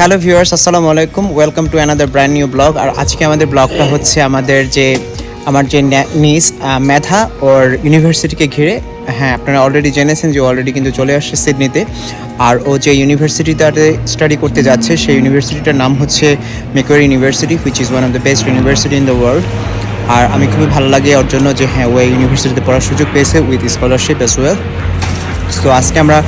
Hello viewers আসসালামু আলাইকুম welcome to another brand new blog আর আজকে আমাদের ব্লগটা হচ্ছে আমাদের যে, আমার যে নিস মেধা ওর ইউনিভার্সিটিকে ঘিরে। হ্যাঁ আপনারা অলরেডি জেনেছেন যে অলরেডি কিন্তু চলে আসছে সিডনিতে আর ও যে ইউনিভার্সিটিটাতে স্টাডি করতে যাচ্ছে, সেই ইউনিভার্সিটিটার নাম হচ্ছে Macquarie university which is one of the best university in the world আর আমি খুবই ভালো লাগে ওর জন্য যে হ্যাঁ ও ইউনিভার্সিটিতে পড়ার সুযোগ পেয়েছে উইথ স্কলারশিপ অ্যাজ ওয়েল তো আজকে আমরা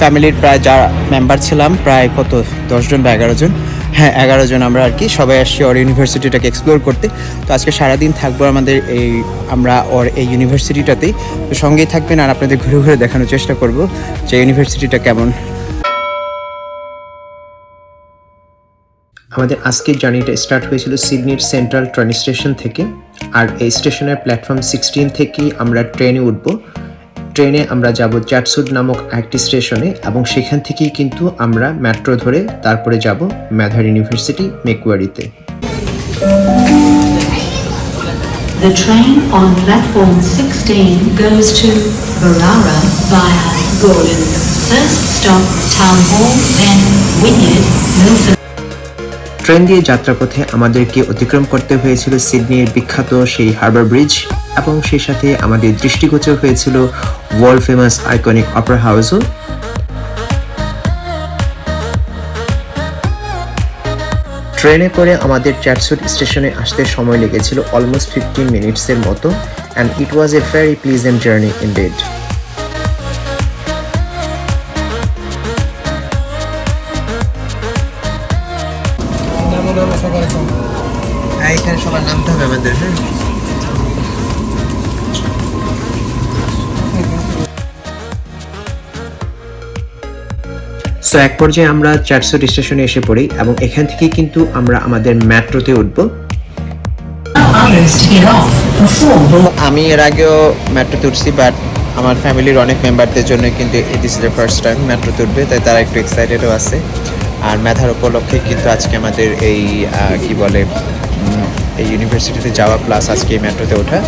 ফ্যামিলির প্রায় যা মেম্বার ছিলাম, প্রায় কত? দশজন বা এগারো জন। হ্যাঁ এগারো জন আমরা আর কি। সবাই আসছি ওর ইউনিভার্সিটিটাকে এক্সপ্লোর করতে। তো আজকে সারাদিন থাকব আমাদের এই, আমরা ওর এই ইউনিভার্সিটিটাতেই। তো সঙ্গেই থাকবেন আর আপনাদের ঘুরে ঘুরে দেখানোর চেষ্টা করব যে ইউনিভার্সিটিটা কেমন। আমাদের আজকের জার্নিটা স্টার্ট হয়েছিল সিডনির সেন্ট্রাল ট্রেন স্টেশন থেকে। আর এই স্টেশনের প্ল্যাটফর্ম সিক্সটিন থেকেই আমরা ট্রেনে উঠব। ট্রেনে আমরা যাব চ্যাটসুড নামক একটি স্টেশনে এবং সেখান থেকেই কিন্তু আমরা মেট্রো ধরে তারপরে যাব ম্যাথার ইউনিভার্সিটি মেকুয়ারিতে The train on platform 16 goes to Barara via Gordon. First stop Town Hall, then Wynyard, Milford. Train দিয়ে যাত্রাপথে আমাদেরকে অতিক্রম করতে হয়েছিল সিডনির বিখ্যাত সেই হারবার ব্রিজ এবং সেই সাথে আমাদের দৃষ্টিগোচর হয়েছিল ওয়ার্ল্ড ফেমাস আইকনিক অপারা হাউসও ট্রেনে করে আমাদের চ্যাটসুট স্টেশনে আসতে সময় লেগেছিল অলমোস্ট ফিফটিন মিনিটসের মতো and it was a very pleasant journey indeed এখানে সবার নামতে হবে আমাদের হ্যাঁ। সো এক পর্যায়ে আমরা চারশো স্টেশনে এসে পড়ি এবং এখান থেকে কিন্তু আমরা আমাদের মেট্রোতে উঠব। আমি এর আগেও মেট্রোতে উঠছি বাট আমার ফ্যামিলির অনেক মেম্বারদের জন্য কিন্তু ইজ দ্য ফার্স্ট টাইম মেট্রোতে উঠবে, তাই তারা একটু এক্সাইটেডও আছে। আর মেধার উপলক্ষে কিন্তু আজকে আমাদের এই কি বলে এই ইউনিভার্সিটিতে যাওয়া প্লাস আজকে এই মেট্রোতে ওঠা।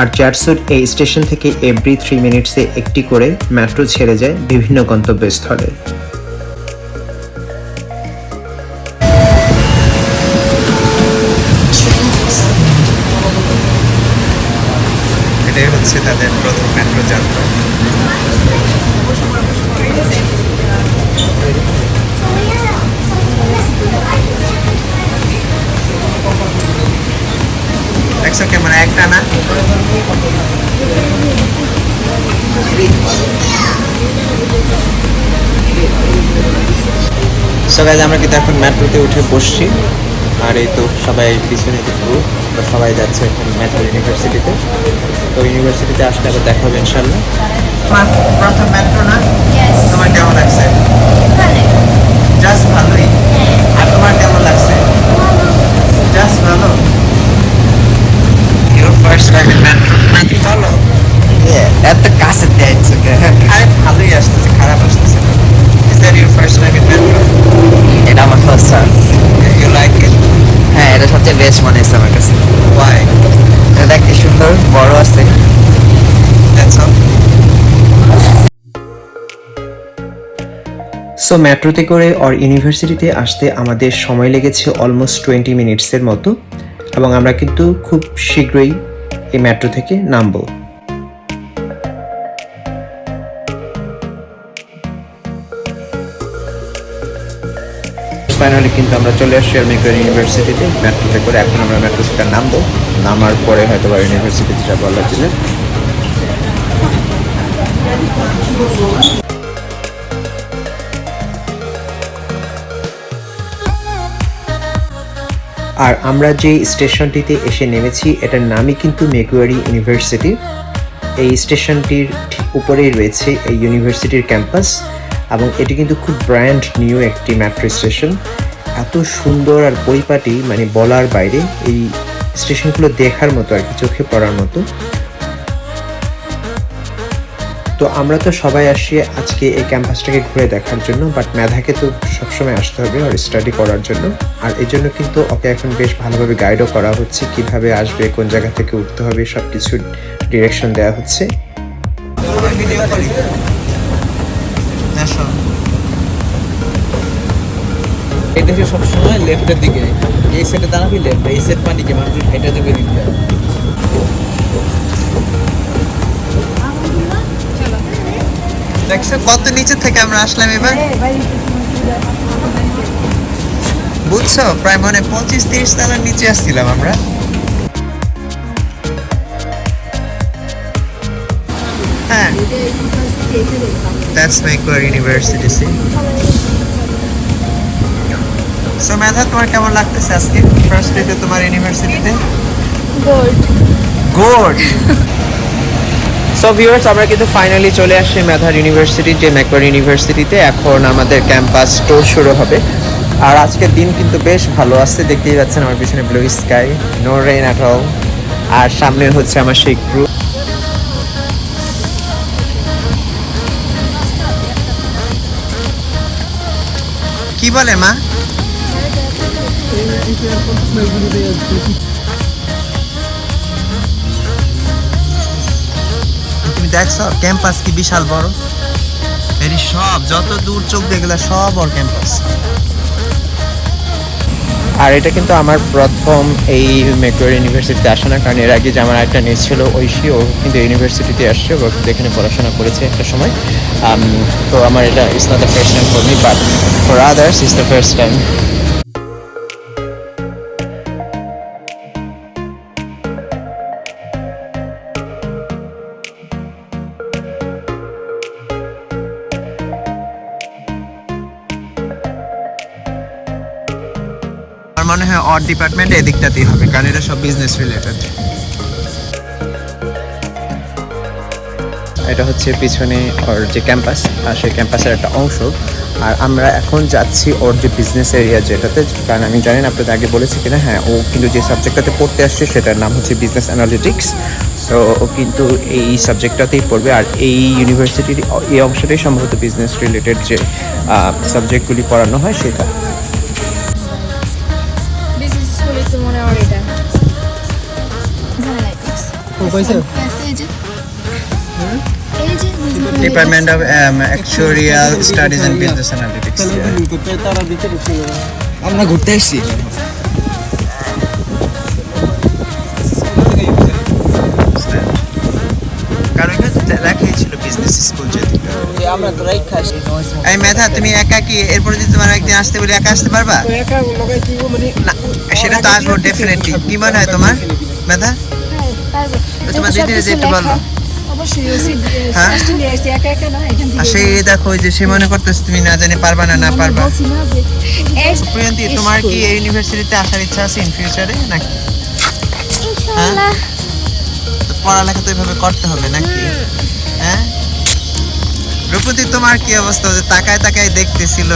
আর চারশোর এই স্টেশন থেকে এভরি থ্রি মিনিটসে একটি করে মেট্রো ছেড়ে যায় বিভিন্ন গন্তব্যস্থলে। হচ্ছে তাদের প্রথম মেট্রো যাত্রা। দেখছ কেমন? একটা না? সো গাইজ আমরা কিন্তু এখন মেট্রোতে উঠে বসছি। আর এই তো সবাই পিছনে আমরা সবাই যাচ্ছে এখন মেট্রো ইউনিভার্সিটিতে। তো ইউনিভার্সিটিতে আসলে আবার দেখা হবে ইনশাল্লাহ প্রথম মেট্রো না? তোমার কেমন লাগছে? জাস্ট ভালোই। আর তোমার কেমন লাগছে? জাস্ট ভালো? Your first এত কাছে আরে ভালোই আসতেছে খারাপ আসতেছে Is that your first time in metro? এটা আমার first chance You like it? হ্যাঁ এটা সবচেয়ে বেস্ট মনে হচ্ছে আমার কাছে Why? এটা দেখতে সুন্দর বড় আছে That's all. সো মেট্রোতে করে ওর ইউনিভার্সিটিতে আসতে আমাদের সময় লেগেছে অলমোস্ট টোয়েন্টি মিনিটসের মতো এবং আমরা কিন্তু খুব শীঘ্রই এই মেট্রো থেকে নামবো। ফাইনালি কিন্তু আমরা চলে আসছি আর মেকর ইউনিভার্সিটিতে মেট্রোতে করে এখন আমরা মেট্রো থেকে নামবো। নামার পরে হয়তো বা ইউনিভার্সিটিতে যাব আল্লাহ আর আমরা যে স্টেশনটিতে এসে নেমেছি, এটার নামই কিন্তু মেকুয়ারি ইউনিভার্সিটি। এই স্টেশনটির ঠিক উপরেই রয়েছে এই ইউনিভার্সিটির ক্যাম্পাস এবং এটি কিন্তু খুব ব্র্যান্ড নিউ একটি মেট্রো স্টেশন। এত সুন্দর আর পরিপাটি মানে বলার বাইরে, এই স্টেশনগুলো দেখার মতো আর কি, চোখে পড়ার মতো। তো আমরা তো সবাই আসি আজকে এই ক্যাম্পাসটাকে ঘুরে দেখার জন্য বাট মেধাকে তো সবসময় আসতে হবে আর স্টাডি করার জন্য। আর এই জন্য কিন্তু ওকে এখন বেশ ভালোভাবে গাইডও করা হচ্ছে, কীভাবে আসবে, কোন জায়গা থেকে উঠতে হবে সব কিছু ডিরেকশন দেওয়া হচ্ছে। এই দেশে সবসময় লেফটের দিকে, এই সেটে দাঁড়াবি লেফট এই সেট মানে কি মানুষ হেঁটে দেবে দিতে দেখছ কত নিচে থেকে আমরা আসলাম এবার? বুঝছ? প্রায় মানে পঁচিশ তিরিশ তলার নিচে আসছিলাম আমরা। হ্যাঁ। That's Macquarie university see so Medha তোমার কেমন লাগতেছে আজকে? ফার্স্ট ডেতে তোমার ইউনিভার্সিটিতে গুড সো ভিউয়ার্স আমরা কিন্তু ফাইনালি চলে আসছি মেধার ইউনিভার্সিটি যে ম্যাকওয়ার ইউনিভার্সিটিতে এখন আমাদের ক্যাম্পাস ট্যুর শুরু হবে। আর আজকের দিন কিন্তু বেশ ভালো আসছে দেখতেই পাচ্ছেন আমার পিছনে blue sky no rain at all আর সামনে হচ্ছে আমার সেই গ্রুপ কি বলে মা? তুমি ক্যাম্পাস কি বিশাল বড়? সব, যত দূর চোখ দেখলে সব ওর ক্যাম্পাস আর এটা কিন্তু আমার প্রথম এই মেকুয়ার ইউনিভার্সিটিতে আসা না, কারণ এর আগে যে আমার একটা নিজ ছিল, ঐশী, ও কিন্তু ইউনিভার্সিটিতে আসছে, ও কিন্তু এখানে পড়াশোনা করেছে একটা সময়। তো আমার এটা is not the first time for me but for others is the first time মনে হয় অড ডিপার্টমেন্ট এদিকটাতেই হবে, কারণ এটা সব বিজনেস রিলেটেড এটা হচ্ছে পিছনে ওর যে ক্যাম্পাস আর সেই ক্যাম্পাসের একটা অংশ। আর আমরা এখন যাচ্ছি ওর যে বিজনেস এরিয়া যেটাতে, কারণ আমি জানি না আপনাদের আগে বলেছি কিনা হ্যাঁ ও কিন্তু যে সাবজেক্টটাতে পড়তে আসছে, সেটার নাম হচ্ছে বিজনেস অ্যানালিটিক্স সো ও কিন্তু এই সাবজেক্টটাতেই পড়বে, আর এই ইউনিভার্সিটির এই অংশটাই সম্ভবত বিজনেস রিলেটেড যে সাবজেক্টগুলি পড়ানো হয়, সেটা। Department of actuarial studies and business analytics আমরা ঘুরতে এসেছি আমরা তো রাইট খাসি এই মেধা তুমি একা কি? এরপরে যদি তোমার একদিন আসতে বলি একা আসতে পারবা? একা লগাই কি মানে না সেটা তো আসব ডেফিনেটলি কি মনে হয় তোমার মেধা? হ্যাঁ, পারব। তোমার দিদি যে একটু বলো। অবশ্যই ওসি হ্যাঁ? স্টুডেন্ট এসে একা একা না এখান থেকে। আর সেই দেখো ওই যে সে মনে করতেছে তুমি না জানি পারবা না না পারবা। বলছি না যে এই প্রিয়ন্তি তোমার কি এই ইউনিভার্সিটিতে আসার ইচ্ছা আছে ইন ফিউচারে নাকি? তো পড়ালেখা তো এভাবে করতে হবে নাকি? হ্যাঁ? রূপতি তোমার কি অবস্থা? তাকায় তাকায় দেখতেছিল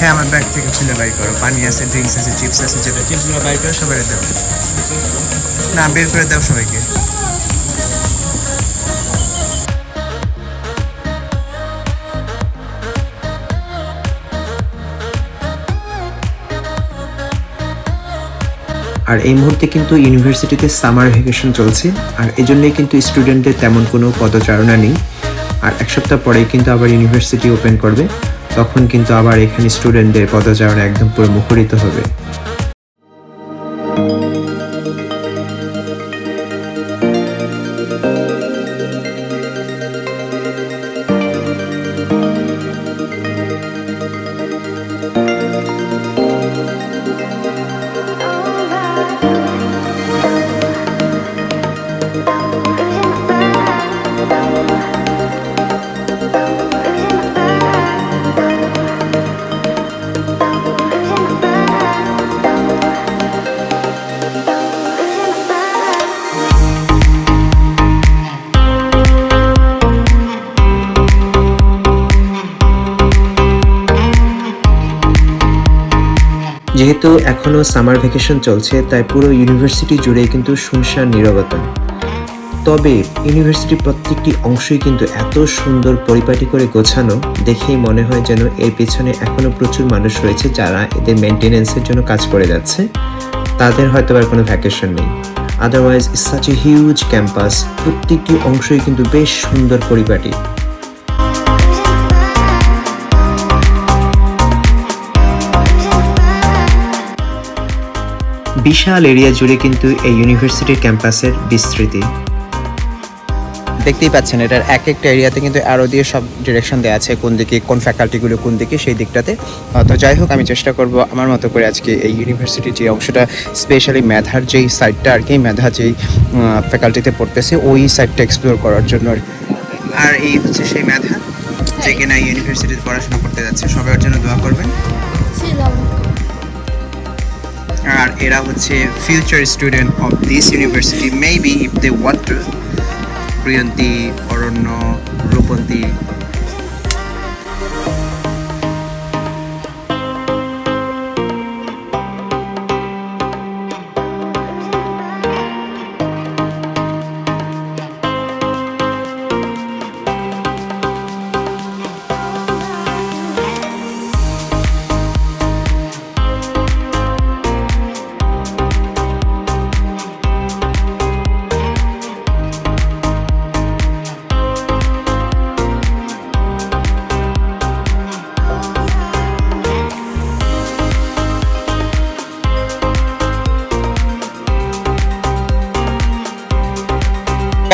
হ্যাঁ আমার ব্যাগ থেকে খুলে বাই করো। পানি আছে ড্রিঙ্কস আছে চিপস আছে যেটা চিপসগুলো বাই করে সবাই দাও। না, বের করে দাও সবাইকে। আর এই মুহূর্তে কিন্তু ইউনিভার্সিটিতে সামার ভ্যাকেশন চলছে, আর এই জন্যই কিন্তু স্টুডেন্টদের তেমন কোনো পদচারণা নেই। আর এক সপ্তাহ পরেই কিন্তু আবার ইউনিভার্সিটি ওপেন করবে। তখন কিন্তু আবার এখানে স্টুডেন্টদের পদচারণ একদম পুরো মুখরিত হবে। যেহেতু এখনও সামার ভ্যাকেশন চলছে, তাই পুরো ইউনিভার্সিটি জুড়েই কিন্তু শুনশান নীরবতা তবে ইউনিভার্সিটির প্রত্যেকটি অংশই কিন্তু এত সুন্দর পরিপাটি করে গোছানো, দেখেই মনে হয় যেন এর পেছনে এখনও প্রচুর মানুষ রয়েছে যারা এদের মেনটেনেন্সের জন্য কাজ করে যাচ্ছে। তাদের হয়তো আর কোনো ভ্যাকেশন নেই। Otherwise such a huge campus প্রত্যেকটি অংশই কিন্তু বেশ সুন্দর পরিপাটি। বিশাল এরিয়া জুড়ে কিন্তু এই ইউনিভার্সিটির ক্যাম্পাসের বিস্তৃতি। দেখতেই পাচ্ছেন, এটার এক একটা এরিয়াতে কিন্তু অ্যারো দিয়ে সব ডিরেকশন দেওয়া আছে, কোন দিকে, কোন ফ্যাকাল্টিগুলো কোন দিকে, সেই দিকটাতে। তো যাই হোক, আমি চেষ্টা করব আমার মতো করে আজকে এই ইউনিভার্সিটির যে অংশটা স্পেশালি মেধার যেই সাইডটা আর কি, মেধা যেই ফ্যাকাল্টিতে পড়তেছে, ওই সাইডটা এক্সপ্লোর করার জন্য আর এই হচ্ছে সেই মেধা, যে কিনা ইউনিভার্সিটিতে পড়াশোনা করতে যাচ্ছে সবার জন্য দোয়া করবেন। আর এরা হচ্ছে future student of this university maybe if they want to Priyanti Aranya Rupanti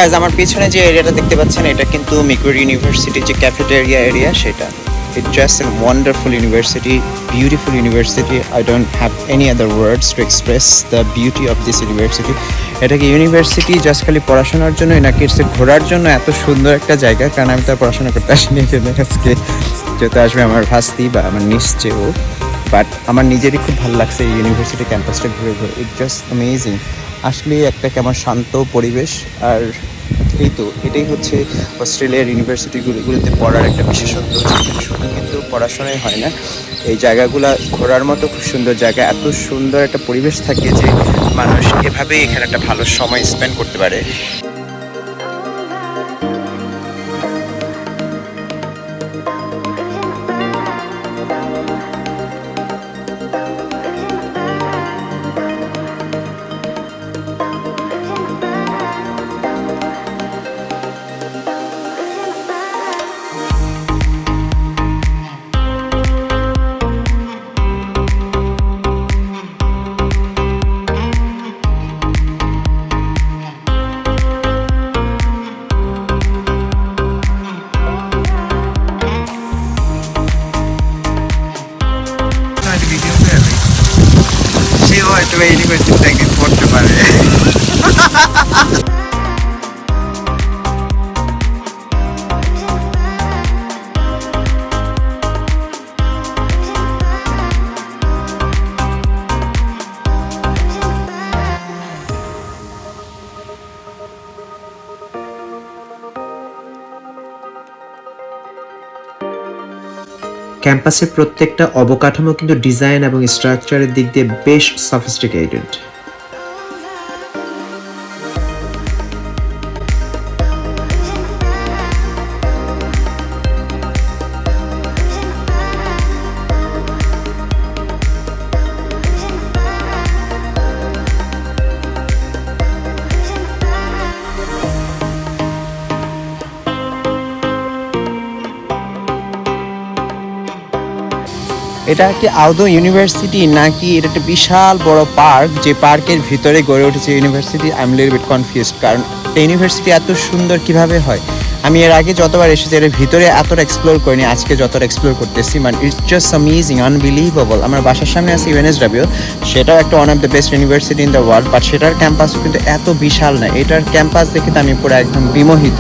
Guys, আমার পিছনে যে এরিয়াটা দেখতে পাচ্ছেন এটা কিন্তু মিকুর ইউনিভার্সিটির যে ক্যাফেটেরিয়া এরিয়া সেটা। It just an wonderful university beautiful university I don't have any other words to express the beauty of this university এটা কি ইউনিভার্সিটি জাস্ট খালি পড়াশোনার জন্য নাকি ইটস ঘোরার জন্য এত সুন্দর একটা জায়গা? কারণ আমি তো পড়াশোনা করতে আসিনি আজকে। যেহেতু আসবে আমার ভাস্তি বা আমার নিশ্চয় বাট আমার নিজেরই খুব ভালো লাগছে এই ইউনিভার্সিটি ক্যাম্পাসটা ঘুরে ঘুরে। ইট জাস্ট অ্যামেজিং আসলে একটা কেমন শান্ত পরিবেশ, আর এই তো, এটাই হচ্ছে অস্ট্রেলিয়ার ইউনিভার্সিটিগুলোতে পড়ার একটা বিশেষত্ব। শুধু কিন্তু পড়াশোনাই হয় না, এই জায়গাগুলো ঘোরার মতো খুব সুন্দর জায়গা, এত সুন্দর একটা পরিবেশ থাকে যে মানুষ এভাবেই এখানে একটা ভালো সময় স্পেন্ড করতে পারে। ক্যাম্পাসের প্রত্যেকটা অবকাঠামো কিন্তু ডিজাইন এবং স্ট্রাকচারের দিক দিয়ে বেশ সফিস্টিকেটেড এটা কি আদৌ ইউনিভার্সিটি নাকি এটা একটা বিশাল বড় পার্ক যে পার্কের ভিতরে গড়ে উঠেছে university I am little bit confused কারণ ইউনিভার্সিটি এত সুন্দর কীভাবে হয়? আমি এর আগে যতবার এসেছি, এর ভিতরে এতটা এক্সপ্লোর করিনি, আজকে যতটা এক্সপ্লোর করতেছি মানে ইটস জাস্ট অ্যামেজিং আনবিলিভেবল আমার বাসার সামনে আছে ইউএনএসডাব্লিউ সেটাও একটা one of the best university in the world but সেটার ক্যাম্পাসও কিন্তু এত বিশাল না, এটার ক্যাম্পাস দেখে তো আমি পুরো একদম বিমোহিত।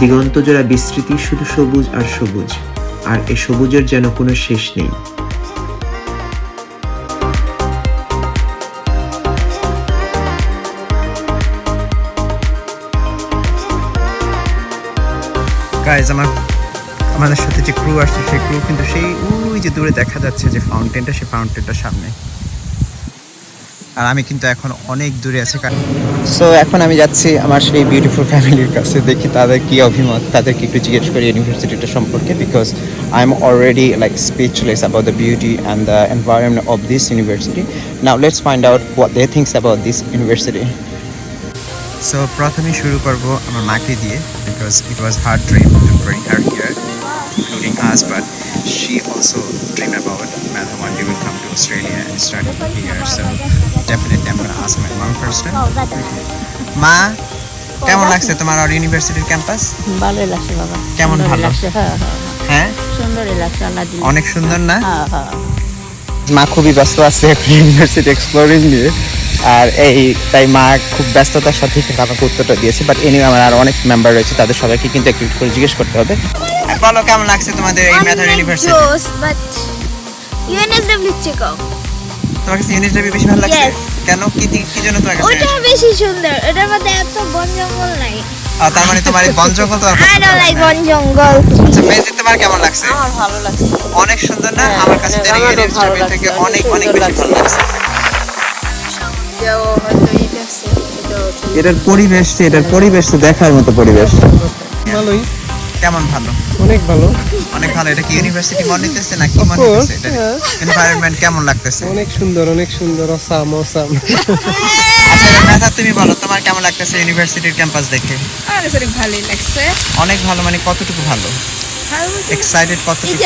দিগন্ত জোড়া বিস্তৃতি শুধু সবুজ আর সবুজ, আর এ সবুজের যেন কোনো শেষ নেই। আমার, আমাদের সাথে যে ক্রু আসছে, সেই ক্রু কিন্তু সেই, ওই যে দূরে দেখা যাচ্ছে যে ফাউন্টেনটা সেই ফাউন্টেনটার সামনে। আর আমি কিন্তু এখন অনেক দূরে আছি কারণ সো এখন আমি যাচ্ছি আমার সেই বিউটিফুল ফ্যামিলির কাছে দেখি তাদের কি অভিমত তাদেরকে একটু জিজ্ঞেস করি ইউনিভার্সিটিটা সম্পর্কে because I am already like speechless about the beauty and the environment of this university now let's find out what they things about this university so প্রথমে শুরু করব আমার মাকে দিয়ে because it was hard dream to bring her here including us, but she also dreamed about Madha one day will come to Australia and start here. So definitely I'm gonna ask my mom first. মা কেমন লাগছে তোমার আর ইউনিভার্সিটির campus ভালোই লাগছে বাবা। কেমন ভালো? লাগছে হ্যাঁ হ্যাঁ হ্যাঁ। সুন্দরই লাগছে আল্লাহ অনেক সুন্দর না? হ্যাঁ হ্যাঁ। মা খুবই ব্যস্ত আছে ইউনিভার্সিটি এক্সপ্লোরিং নিয়ে। আর এই তাই মা খুব ব্যস্ততার সাথে কিন্তু আমাকে উত্তরটা দিয়েছে বাট এনিও আমার আর অনেক মেম্বার রয়েছে তাদের সবাইকে কিন্তু একটু করে জিজ্ঞেস করতে হবে। বলো কেমন লাগছে তোমাদের এই মেথাড ইউনিভার্সিটি UNSW চেকো তোমার কাছে ইউনিভার্সিটি বেশি ভালো লাগছে? কেন? কি কি জন্য তোমার কাছে? ওটা বেশি সুন্দর এটার মধ্যে এত বন জঙ্গল নাই। তার মানে তোমার বন জঙ্গল তোমার আই ডোন্ট লাইক বন জঙ্গল। আচ্ছা মেজি তোমার কেমন লাগছে? আমার ভালো লাগছে। অনেক সুন্দর না? হ্যাঁ, আমার কাছে হ্যাঁ, থেকে অনেক অনেক বেশি ভালো লাগছে। হয়তো আছে এটার পরিবেশ এটার পরিবেশ তো দেখার মতো পরিবেশ। ভালোই। কেমন ভালো? অনেক ভালো। অনেক ভালো। এটা কি ইউনিভার্সিটি মনে না কি মনে এটা হ্যাঁ। এনভায়রনমেন্ট কেমন লাগতেছে? অনেক সুন্দর অনেক সুন্দর অসাম অসাম আচ্ছা মেধা তুমি বলো তোমার কেমন লাগতেছে ইউনিভার্সিটির ক্যাম্পাস দেখে? কাছে অনেক ভালোই লাগছে। অনেক ভালো মানে কতটুকু ভালো? এক্সাইটেড কতটুকু?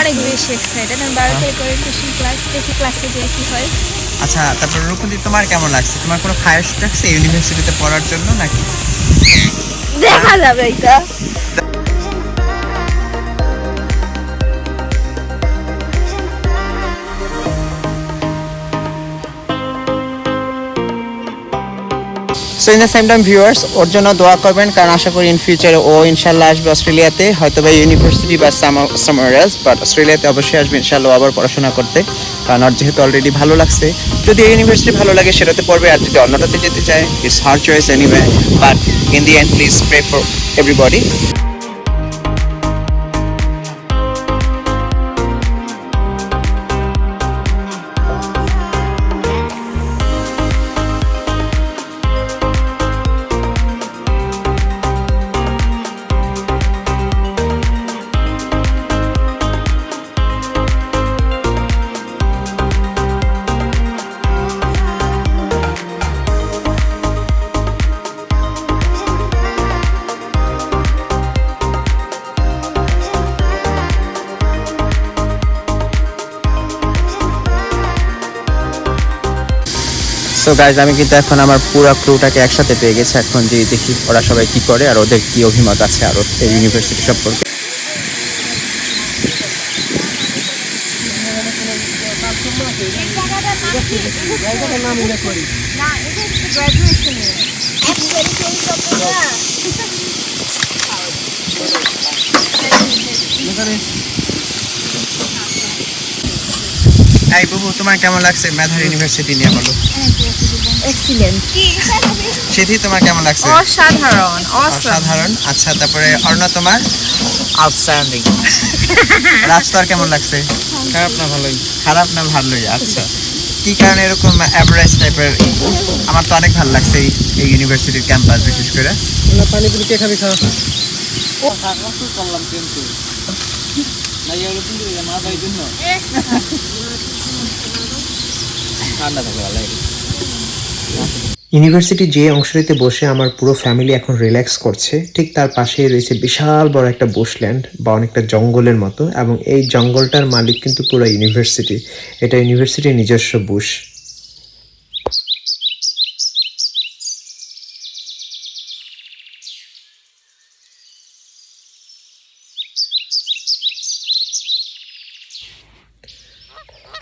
অনেক বেশি এক্সাইটেড আমি বারো থেকে ওরিয়েন্টেশন ক্লাস দেখি ক্লাসে যে কি হয়? আচ্ছা তারপর রূপদি তোমার কেমন লাগছে? তোমার কোনো খায়স লাগছে ইউনিভার্সিটিতে পড়ার জন্য নাকি? দেখা যাবে এটা। So in the same time viewers ওর জন্য দোয়া করবেন, কারণ আশা করি ইন ফিউচারে ও ইনশাল্লাহ আসবে অস্ট্রেলিয়াতে। হয়তো বা ইউনিভার্সিটি বা সামার এলস বাট অস্ট্রেলিয়াতে অবশ্যই আসবে, ইনশাল্লাহ আবার পড়াশোনা করতে। কারণ ওর যেহেতু অলরেডি ভালো লাগছে। যদি ইউনিভার্সিটি ভালো লাগে, সেটাতে পড়বে, আর যদি অন্যটাতে যেতে চায় it's her choice anyway but in the end please pray for everybody so guys আমি কিন্তু এখন আমার পুরো ক্রুটাকে একসাথে পেয়ে গেছি। এখন যে দেখি ওরা সবাই কি করে আর ওদের কি অভিমত আছে আর এই ইউনিভার্সিটি সম্পর্কে এই বাবু তোমার কেমন লাগছে? মেধার ইউনিভার্সিটি নিয়ে বলো। এক্সিলেন্ট সেটি তোমার কেমন লাগছে? অসাধারণ অসাধারণ। আচ্ছা তারপরে অর্ণা তোমার? আউটস্ট্যান্ডিং কেমন লাগছে? খারাপ না ভালোই। খারাপ না ভালোই আচ্ছা। কি কারণে এরকম অ্যাভারেজ টাইপের আমার তো অনেক ভালো লাগছে এই এই ইউনিভার্সিটির ক্যাম্পাস বিশেষ করে। পানিগুলো কে খাবি খাওয়া করলাম কিন্তু না ইয়ার কিন্তু মা ভাই জন্য ঠান্ডা থাকে ইউনিভার্সিটি যে অংশটিতে বসে আমার পুরো ফ্যামিলি এখন রিল্যাক্স করছে, ঠিক তার পাশেই রয়েছে বিশাল বড় একটা বুশল্যান্ড বা অনেকটা জঙ্গলের মতো এবং এই জঙ্গলটার মালিক কিন্তু পুরো ইউনিভার্সিটি এটা ইউনিভার্সিটির নিজস্ব বুশ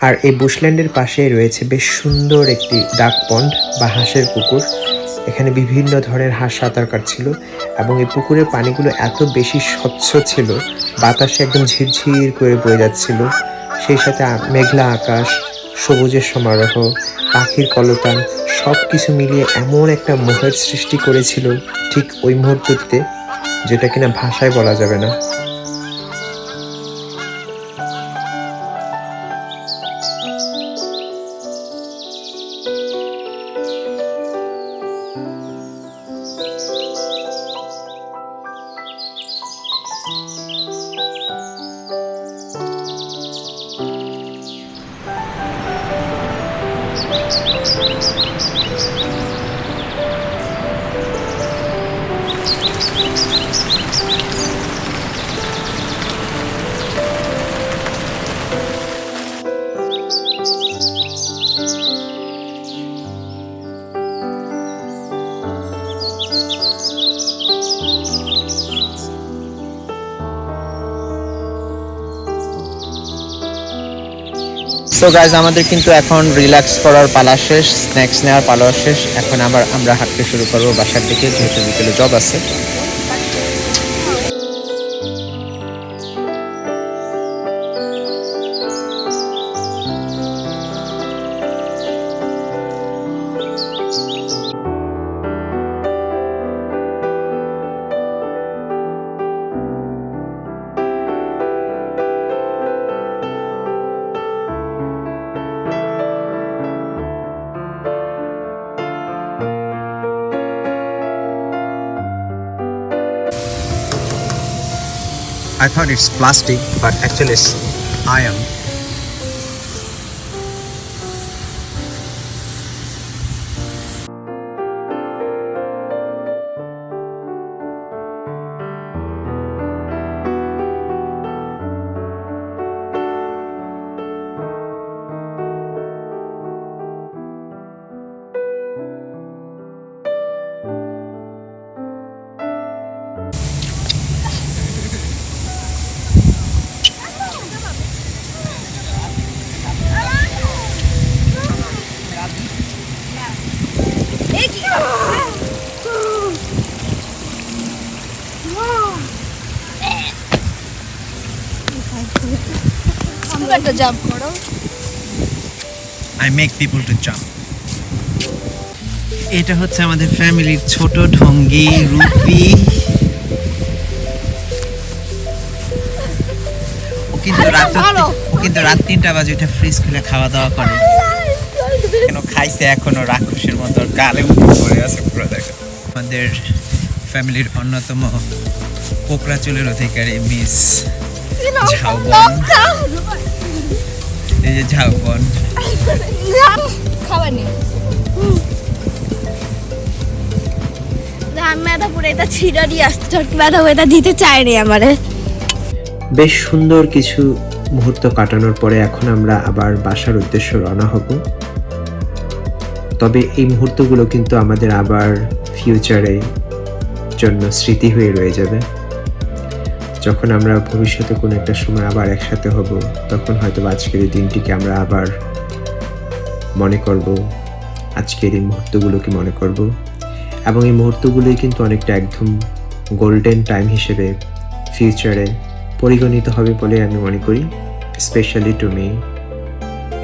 আর এই বুশল্যান্ডের পাশেই রয়েছে বেশ সুন্দর একটি ডাক পন্ড বা হাঁসের পুকুর। এখানে বিভিন্ন ধরনের হাঁস সাঁতার কাটছিল এবং এই পুকুরের পানিগুলো এত বেশি স্বচ্ছ ছিল, বাতাসে একদম ঝিরঝির করে বয়ে যাচ্ছিল। সেই সাথে মেঘলা আকাশ, সবুজের সমারোহ, পাখির কলতান সব কিছু মিলিয়ে এমন একটা মোহের সৃষ্টি করেছিল ঠিক ওই মুহূর্তটিতে, যেটা কিনা ভাষায় বলা যাবে না। Thank you. সো গাইজ আমাদের কিন্তু এখন রিল্যাক্স করার পালা শেষ স্ন্যাক্স নেওয়ার পালা শেষ। এখন আবার আমরা হাঁটতে শুরু করব বাসার দিকে, যেহেতু বিকেলে জব আছে। I thought it's plastic, but actually it's iron. Jump করো I make people to jump. এটা হচ্ছে আমাদের ফ্যামিলির ছোট ঢঙ্গি রুপি। ও কিন্তু রাত ও কিন্তু রাত তিনটা বাজে উঠে ফ্রিজ খুলে খাওয়া দাওয়া করে কেন খাইছে এখনও রাক্ষসের মতো? গালে উঠে পড়ে আছে পুরো দেখো। আমাদের ফ্যামিলির অন্যতম কোকড়া চুলের অধিকারী মিস ঝাউবন। এই যে ঝাউবন খাবার পুরো এটা দিতে চায়নি আমারে। বেশ সুন্দর কিছু মুহূর্ত কাটানোর পরে এখন আমরা আবার বাসার উদ্দেশ্য রওনা হব। তবে এই মুহূর্তগুলো কিন্তু আমাদের আবার ফিউচারে জন্য স্মৃতি হয়ে রয়ে যাবে। যখন আমরা ভবিষ্যতে কোনো একটা সময় আবার একসাথে হব, তখন হয়তো আজকের এই দিনটিকে আমরা আবার মনে করব। আজকের এই মুহূর্তগুলোকে মনে করব। এবং এই মুহূর্তগুলোই কিন্তু অনেকটা একদম গোল্ডেন টাইম হিসেবে ফিউচারে পরিগণিত হবে বলে আমি মনে করি। Specially to me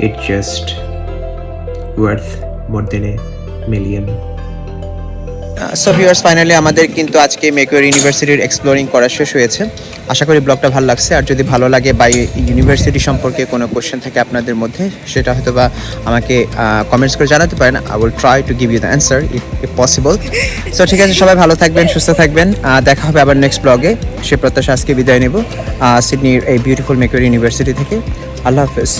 it just worth more than a million so viewers finally আমাদের কিন্তু আজকে মেকুয়ার ইউনিভার্সিটির এক্সপ্লোরিং করা শেষ হয়েছে। আশা করি ব্লগটা ভালো লাগছে। আর যদি ভালো লাগে বা ইউনিভার্সিটি সম্পর্কে কোনো কোশ্চেন থাকে আপনাদের মধ্যে, সেটা হয়তো বা আমাকে কমেন্টস করে জানাতে পারেন। I will try to give you the answer if possible so ঠিক আছে, সবাই ভালো থাকবেন, সুস্থ থাকবেন। দেখা হবে আবার নেক্সট ব্লগে সে প্রত্যাশা আজকে বিদায় নেব। সিডনির এই বিউটিফুল মেকুয়ার ইউনিভার্সিটি থেকে। আল্লাহ হাফেজ।